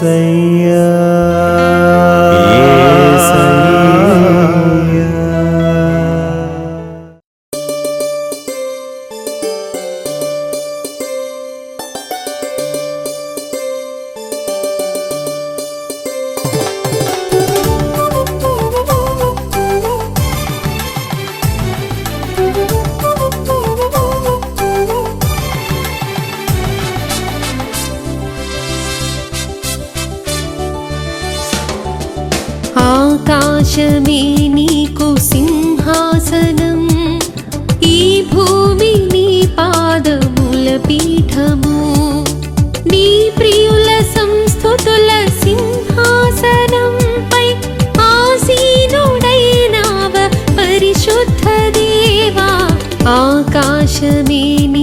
सैया ఆకాశమే నీకు సింహాసనం. ఈ భూమి నీ పాదముల పీఠము. నీ ప్రియుల సంస్థుతుల సింహాసనం పై ఆసీనుడైనావ పరిశుద్ధ దేవా. ఆకాశమే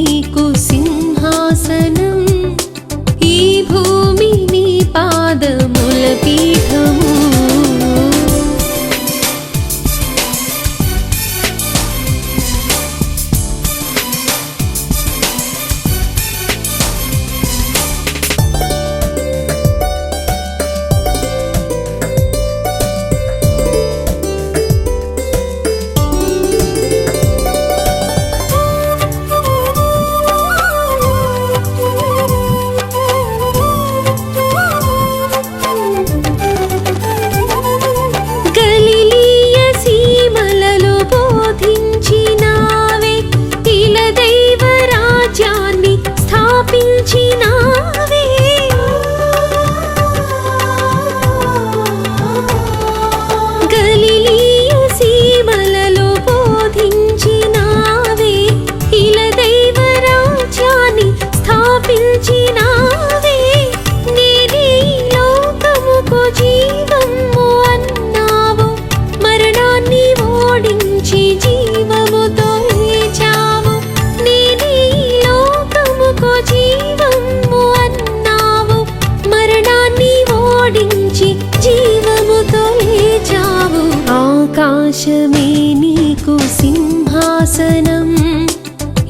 ఆకాశమే నీకు సింహాసనం.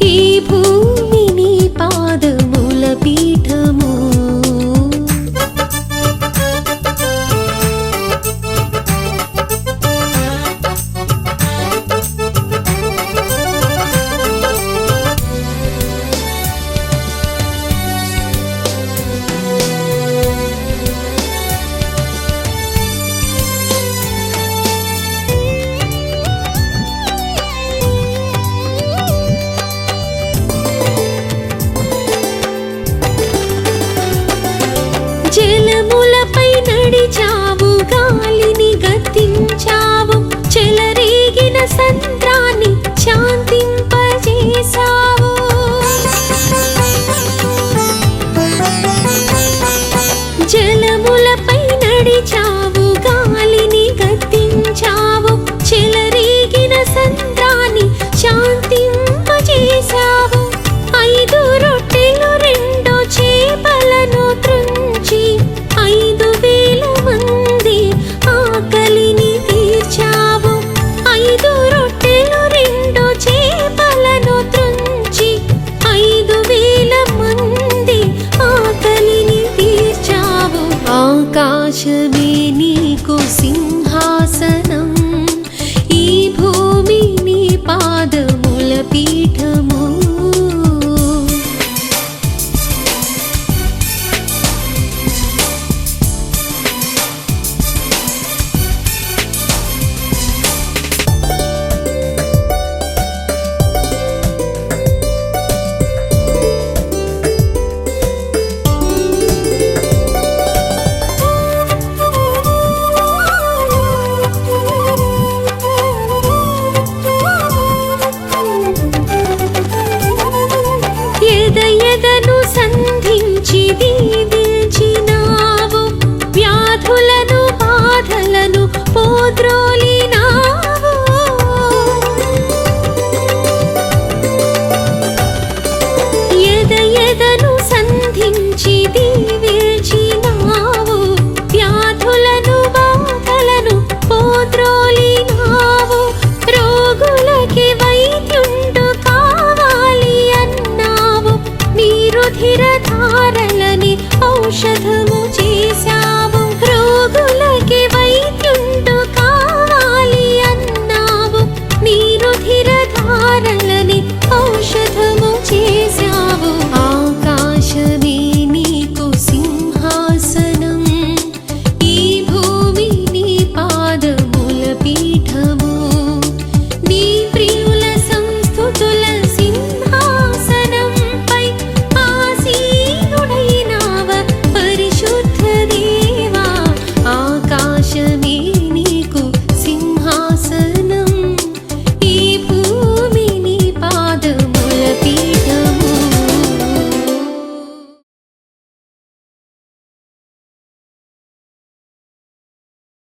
ఈ భూమి పాదములపై சிங்க రుధిరధారలని ఔషధము చే